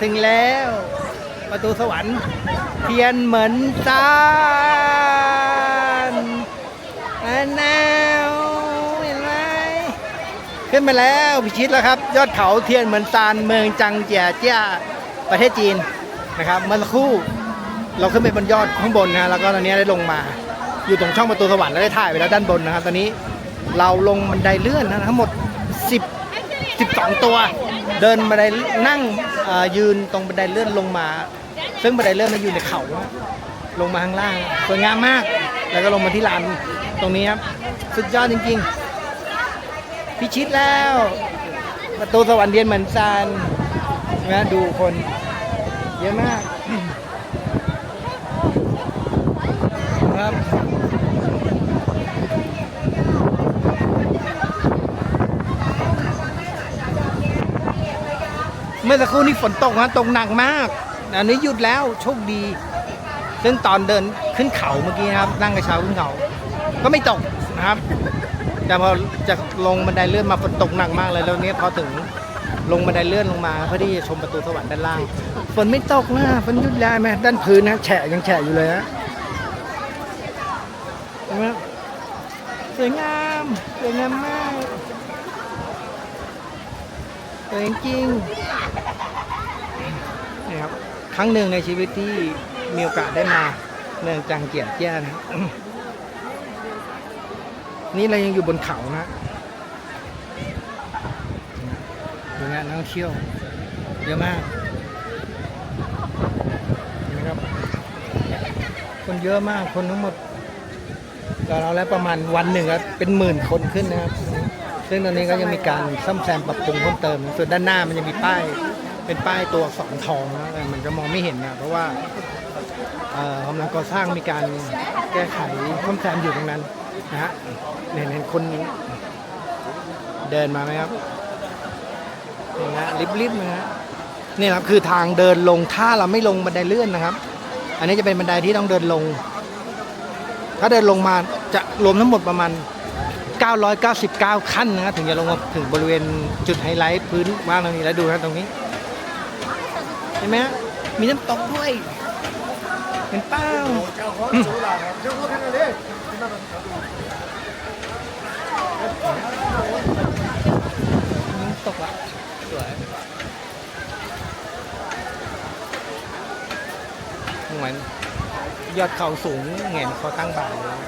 ถึงแล้ว ประตูสวรรค์ เทียนเหมือนซานอันแนวเห็นไหมขึ้นมาแล้วพิชิตแล้วครับ ยอดเขาเทียนเหมือนซานเมืองจังเจียเจียประเทศจีนนะครับเมื่อสักครู่เราขึ้นไปบนยอดข้างบนนะแล้วก็ตอนนี้ได้ลงมาอยู่ตรงช่องประตูสวรรค์แล้วได้ถ่ายไปแล้วด้านบนนะครับ ตอนนี้เราลงบันไดเลื่อนนะทั้งหมด 10 12 ตัว เดินบันไดนั่งยืนตรงบันไดเลื่อนลงมา ซึ่งบันไดเลื่อนมันอยู่ในเขาลงมาข้างล่างสวยงามมาก แล้วก็ลงมาที่ลานตรงนี้ครับสุดยอดจริงๆ พิชิตแล้ว ประตูสวรรค์เดียนเหมือนซานนะดูคน เยอะมาก เมื่อสักครู่นี้ฝนตกนะตกหนักมากอันนี้หยุดแล้วโชคดี ซึ่งตอนเดินขึ้นเขาเมื่อกี้นะครับ นั่งกระเช้าขึ้นเขา ก็ไม่ตกนะครับ แต่พอจะลงบันไดเลื่อนมาฝนตกหนักมากเลยแล้วเนี้ยพอถึงลงบันไดเลื่อนลงมาเพื่อที่จะชมประตูสวรรค์ด้านล่างฝนไม่ตกนะฝนหยุดแล้วไหมด้านพื้นนะแฉะยังแฉะอยู่เลยนะเห็นไหมสวยงามสวยงามมาก สวยจริงนี่ครับครั้งหนึ่งในชีวิตที่มีโอกาสได้มาเมืองจางเจียเจี้ยนะนี่เรายังอยู่บนเขานะดูนะนักท่องเที่ยวเยอะมากนะครับคนเยอะมากคนทั้งหมดเราแล้วประมาณวันหนึ่งอะเป็นหมื่นคนขึ้นนะครับ ซึ่งตอนนี้ก็ยังมีการซ่อมแซมปรับปรุงเพิ่มเติม ส่วนด้านหน้ามันยังมีป้ายเป็นป้ายตัวสอักษรทองนะแต่มันก็มองไม่เห็นนะเพราะว่าเอ่อกำลังก่อสร้างมีการแก้ไขซ่อมแซมอยู่ตรงนั้นนะฮะเห็นเห็นคนเดินมาไหมครับนี่นะริบๆนะฮะนี่ครับคือทางเดินลงถ้าเราไม่ลงบันไดเลื่อนนะครับ อันนี้จะเป็นบันไดที่ต้องเดินลง ถ้าเดินลงมาจะรวมทั้งหมดประมาณ 999 ขั้นนะครับถึงจะลงมาถึงบริเวณจุดไฮไลท์พื้นบ้านตรงนี้แล้วดูนะตรงนี้เห็นไหมฮะมีน้ำตกด้วยเห็นเป้าน้ำตกอะสวยเหมือนยอดเขาสูงเหงนเขาตั้งบ่าเลย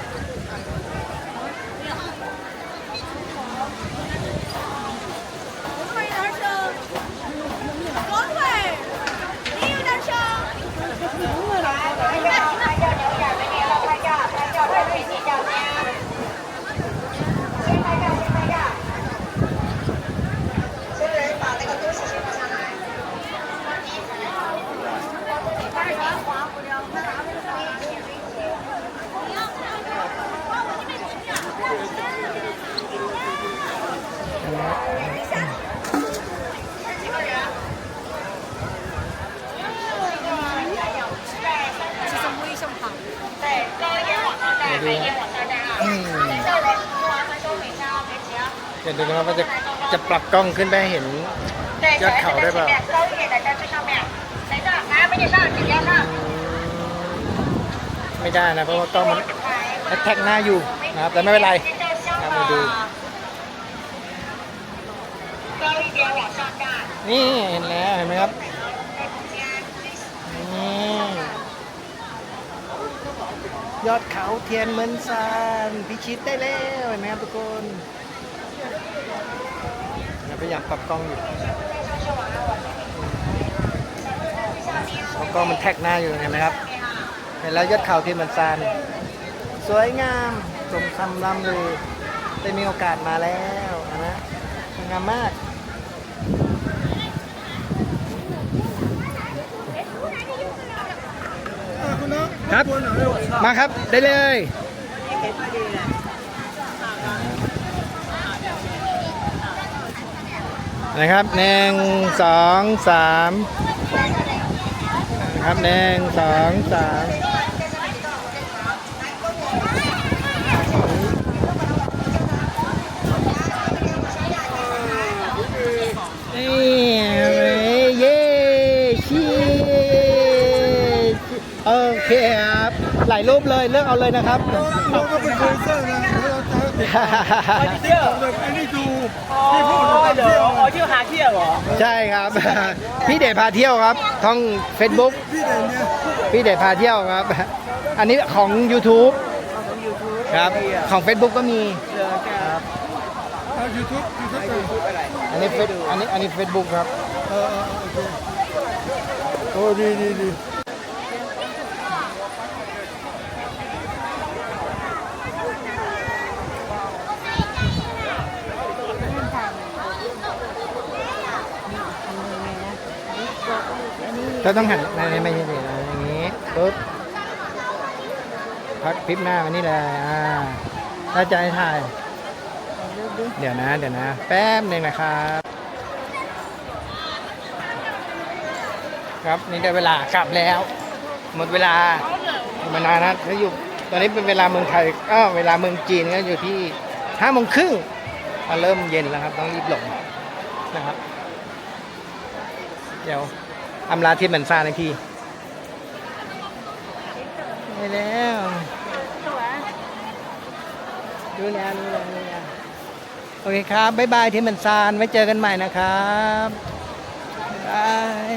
อืมเดี๋ยวดูนะครับว่าจะจะปรับกล้องขึ้นไปเห็นยอดเขาได้เปล่าไม่ได้นะเพราะว่ากล้องมันแท็กหน้าอยู่นะครับแต่ไม่เป็นไรนะมาดูนี่เห็นแล้วเห็นไหมครับนี่ ยอดเขาเทียนเหมือนซานพิชิตได้แล้วเห็นไหมครับทุกคนเราพยายามปรับกล้องอยู่กล้องมันแท็กหน้าอยู่เห็นไหมครับ เห็นแล้วยอดเขาเทียนเหมือนซานสวยงามสมคำล่ำลือได้มีโอกาสมาแล้วนะสวยงามมาก ครับ มาครับได้เลยนะครับหนึ่งสองสามนะครับหนึ่งสองสามนี่เห็นไหม YouTube เลยเลือกเอาเลยนะครับเราก็เป็นโปรดิวเซอร์นะเราจะติดตามไปเที่ยวแบบไอ้นี่ดูอ๋อที่พูดเดี๋ยวเที่ยวอ๋อเที่ยวหาเที่ยวเหรอใช่ครับ พี่เดชพาเที่ยวครับท่อง Facebook พี่เด่นเนี่ยพี่เดชพาเที่ยวครับ อันนี้ของ YouTube ของยูทูบครับของ Facebook ก็มีเจอครับเอายูทูบยูทูบยูทูบอะไรอันนี้เฟซอันนี้อันนี้ Facebook ครับเออเออโอเคโอ้ดีดีดี ก็ต้องหันไม่ไม่ไม่ใช่เดี๋ยวอย่างนี้ปุ๊บพักคลิปหน้ามานี่เลยอ่าถ้าให้ถ่าย เดี๋ยวนะ เดี๋ยวนะ แป๊บหนึ่งนะครับ ครับนี่ได้เวลากลับแล้ว หมดเวลามานานนะถ้าอยู่ตอนนี้เป็นเวลาเมืองไทยก็เวลาเมืองจีนก็อยู่ที่ห้าโมงครึ่งเริ่มเย็นแล้วครับ ต้องรีบลงนะครับ เดี๋ยว อำลาที่มันซ่าในที่ไปแล้วดูแลดูแลดูแลโอเคครับ บ๊ายบายที่มันซานไว้เจอกันใหม่นะครับ บ๊ายบาย